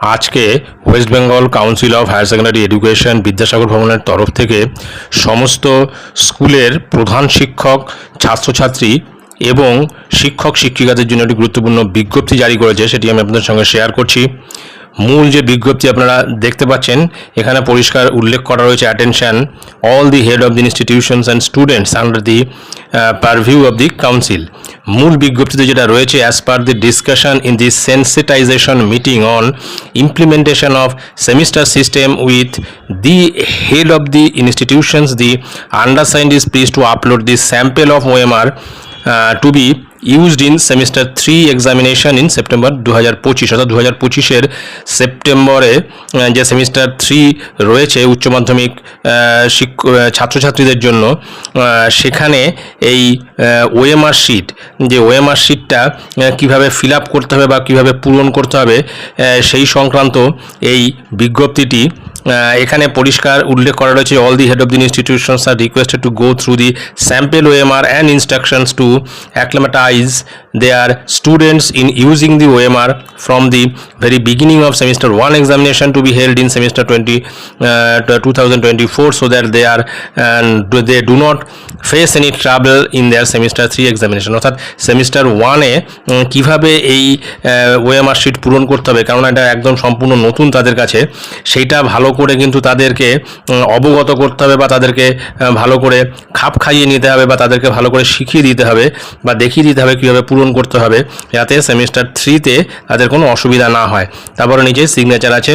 আজকে West Bengal Council of Higher Secondary Education Vidyasagar ভবনের তরফ থেকে সমস্ত স্কুলের প্রধান শিক্ষক, ছাত্রছাত্রী এবং শিক্ষক শিক্ষিকাদের জন্য একটি গুরুত্বপূর্ণ বিজ্ঞপ্তি জারি করেছে, সেটি আমি আপনাদের সঙ্গে শেয়ার করছি। মূল যে বিজ্ঞপ্তি আপনারা দেখতে পাচ্ছেন, এখানে পরিষ্কার উল্লেখ করা রয়েছে attention all the head of the institutions and students under the purview of the council মূল বিজ্ঞপ্তিতে যেটা রয়েছে as per the discussion in the sensitization meeting on implementation of semester system with the head of the institutions the undersigned is please to upload the sample of OMR to be used in semester three examination in September দু হাজার পঁচিশ, অর্থাৎ দু হাজার পঁচিশের সেপ্টেম্বরে যে semester three রয়েছে উচ্চ মাধ্যমিক ছাত্রছাত্রীদের জন্য সেখানে এই ওএমআর শিট যে ওএমআর শিটটা কীভাবে ফিল করতে হবে বা কীভাবে পূরণ করতে হবে সেই সংক্রান্ত এই বিজ্ঞপ্তিটি এখানে পরিষ্কার উল্লেখ করা রয়েছে all the head of the institutions are requested to go through the sample OMR and instructions to acclimatize their students in using the OMR from the very beginning of semester one examination to be held in semester twenty two thousand twenty four so that they are they do not face any travel in their semester three examination অর্থাৎ semester ওয়ানে কীভাবে এই OMR sheet পূরণ করতে হবে? কারণ এটা একদম সম্পূর্ণ নতুন তাদের কাছে। সেইটা ভালো করে কিন্তু তাদেরকে অবগত করতে হবে বা তাদেরকে ভালো করে খাপ খাইয়ে নিতে হবে বা তাদেরকে ভালো করে শিখিয়ে দিতে হবে বা দেখিয়ে দিতে হবে কীভাবে পূরণ করতে হবে যাতে সেমিস্টার থ্রিতে তাদের কোনো অসুবিধা না হয়। তারপরে নিচে সিগনেচার আছে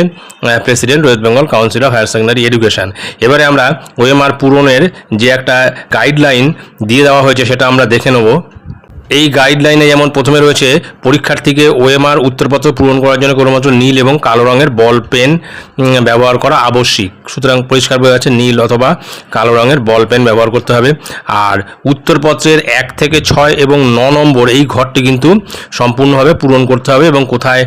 president West Bengal Council of Higher Secondary Education এবারে আমরা ওএমআর পূরণের যে একটা গাইডলাইন দিয়ে দেওয়া হয়েছে সেটা আমরা দেখে নেব। এই গাইডলাইনে যেমন প্রথমে রয়েছে, পরীক্ষার্থীকে ওএমআর উত্তরপত্র পূরণ করার জন্য কোনোমাত্র নীল এবং কালো রঙের বল পেন ব্যবহার করা আবশ্যিক। সুতরাং পরিষ্কার বোঝা যাচ্ছে নীল অথবা কালো রঙের বল পেন ব্যবহার করতে হবে। আর উত্তরপত্রের এক থেকে ছয় এবং ন নম্বর এই ঘরটি কিন্তু সম্পূর্ণভাবে পূরণ করতে হবে এবং কোথায়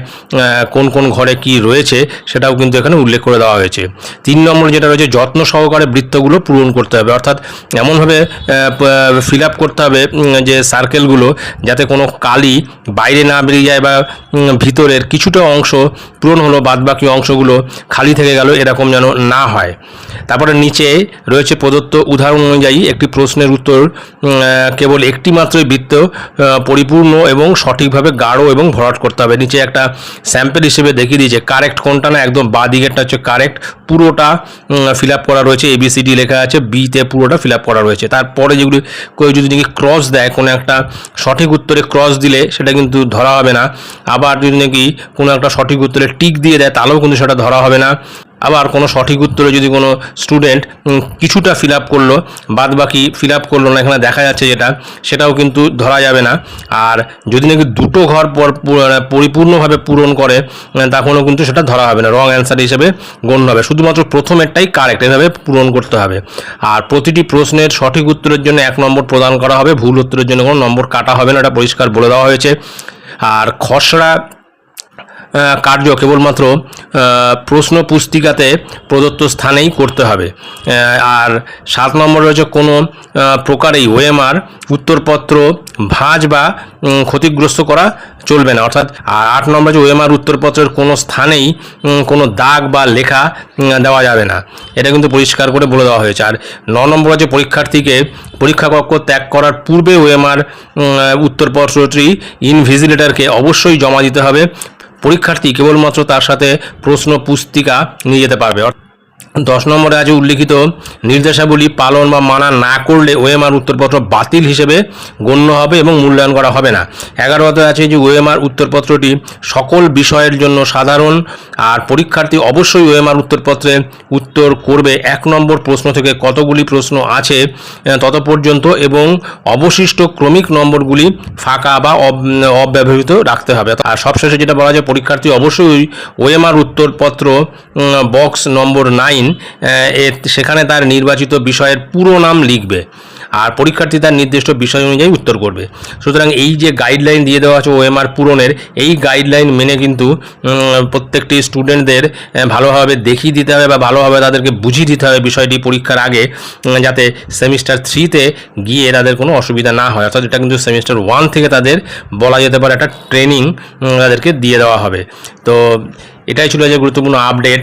কোন কোন ঘরে কি রয়েছে সেটাও কিন্তু এখানে উল্লেখ করে দেওয়া হয়েছে। তিন নম্বর যেটা রয়েছে, যত্ন সহকারে বৃত্তগুলো পূরণ করতে হবে। অর্থাৎ এমনভাবে ফিল আপ করতে হবে যে সার্কেলগুলো যাতে কোনো কালি বাইরে না বেরিয়ে যায় বা ভিতরের কিছুটা অংশ পূরণ হলো, বাদবাকি অংশগুলো খালি থেকে গেল, এরকম যেন না হয়। তারপরে নিচে রয়েছে প্রদত্ত উদাহরণ অনুযায়ী একটি প্রশ্নের উত্তর কেবল একটি মাত্রই বৃত্ত পরিপূর্ণ এবং সঠিকভাবে গাঢ় এবং ভরাট করতে হবে। নিচে একটা স্যাম্পেল হিসেবে দেখিয়ে দিয়েছে, কারেক্ট কোনটা না, একদম বা দিকেরটা হচ্ছে কারেক্ট, পুরোটা ফিল আপ করা রয়েছে এবিসিডি লেখা আছে বিতে পুরোটা ফিল আপ করা রয়েছে। তারপরে যেগুলি কেউ যদি নাকি ক্রস দেয়, কোনো একটা সঠিক উত্তরে ক্রস দিলে সেটা কিন্তু ধরা হবে না। আবার যদি নাকি কোনো একটা সঠিক উত্তরে টিক দিয়ে দেয়, তাহলেও কিন্তু সেটা ধরা হবে না। আবার কোনো সঠিক উত্তরে যদি কোনো স্টুডেন্ট কিছুটা ফিল আপ করল বাদ বাকি ফিল আপ করল না, এখানে দেখা যাচ্ছে যেটা, সেটাও কিন্তু ধরা যাবে না। আর যদি নাকি দুটো ঘর পর পরিপূর্ণভাবে পূরণ করে তখনও কিন্তু সেটা ধরা হবে না। রং অ্যান্সার হিসেবে গণ্য হবে। শুধুমাত্র প্রথমেরটাই কারেক্ট এভাবে পূরণ করতে হবে। আর প্রতিটি প্রশ্নের সঠিক উত্তরের জন্য এক নম্বর প্রদান করা হবে, ভুল উত্তরের জন্য কোনো নম্বর কাটা হবে না, এটা পরিষ্কার বলে দেওয়া হয়েছে। আর খসড়া কার্য কেবলমাত্র প্রশ্ন পুস্তিকাতে প্রদত্ত স্থানেই করতে হবে। আর সাত নম্বর রয়েছে কোনো প্রকারেই ওএমআর উত্তরপত্র, ভাঁজ বা ক্ষতিগ্রস্ত করা চলবে না। অর্থাৎ আট নম্বর যে ওএমআর উত্তরপত্রের কোনো স্থানেই কোনো দাগ বা লেখা দেওয়া যাবে না। এটা কিন্তু পরিষ্কার করে বলে দেওয়া হয়েছে। আর ন নম্বর হচ্ছে পরীক্ষার্থীকে পরীক্ষা কক্ষ ত্যাগ করার পূর্বে ওএমআর উত্তরপত্রটি ইনভিজিলেটরকে অবশ্যই জমা দিতে হবে। পরীক্ষার্থী কেবলমাত্র তার সাথে প্রশ্ন পুস্তিকা নিয়ে যেতে পারবে। দশ নম্বরে আছে উল্লিখিত নির্দেশাবলী পালন বা মানা না করলে ওএমআর উত্তরপত্র বাতিল হিসেবে গণ্য হবে এবং মূল্যায়ন করা হবে না। এগারোতে আছে যে ওএমআর উত্তরপত্রটি সকল বিষয়ের জন্য সাধারণ আর পরীক্ষার্থী অবশ্যই ওএমআর উত্তরপত্রে উত্তর করবে। এক নম্বর প্রশ্ন থেকে কতগুলি প্রশ্ন আছে তত পর্যন্ত এবং অবশিষ্ট ক্রমিক নম্বরগুলি ফাঁকা বা অব- অব্যবহৃত রাখতে হবে। আর সবশেষে যেটা বলা যায়, পরীক্ষার্থী অবশ্যই ওএমআর উত্তরপত্র বক্স নম্বর নাইন সেখানে তার নির্বাচিত বিষয়ের পুরো নাম লিখবে আর পরীক্ষার্থী তার নির্দিষ্ট বিষয় অনুযায়ী উত্তর করবে। সুতরাং এই যে গাইডলাইন দিয়ে দেওয়া আছে ওএমআর পূরণের, এই গাইডলাইন মেনে কিন্তু প্রত্যেকটি স্টুডেন্টদের ভালোভাবে দেখিয়ে দিতে হবে বা ভালোভাবে তাদেরকে বুঝিয়ে দিতে হবে বিষয়টি পরীক্ষার আগে যাতে সেমিস্টার থ্রিতে গিয়ে তাদের কোনো অসুবিধা না হয়। অর্থাৎ এটা কিন্তু সেমিস্টার ওয়ান থেকে তাদের বলা যেতে পারে একটা ট্রেনিং তাদেরকে দিয়ে দেওয়া হবে। তো এটাই ছিল যে গুরুত্বপূর্ণ আপডেট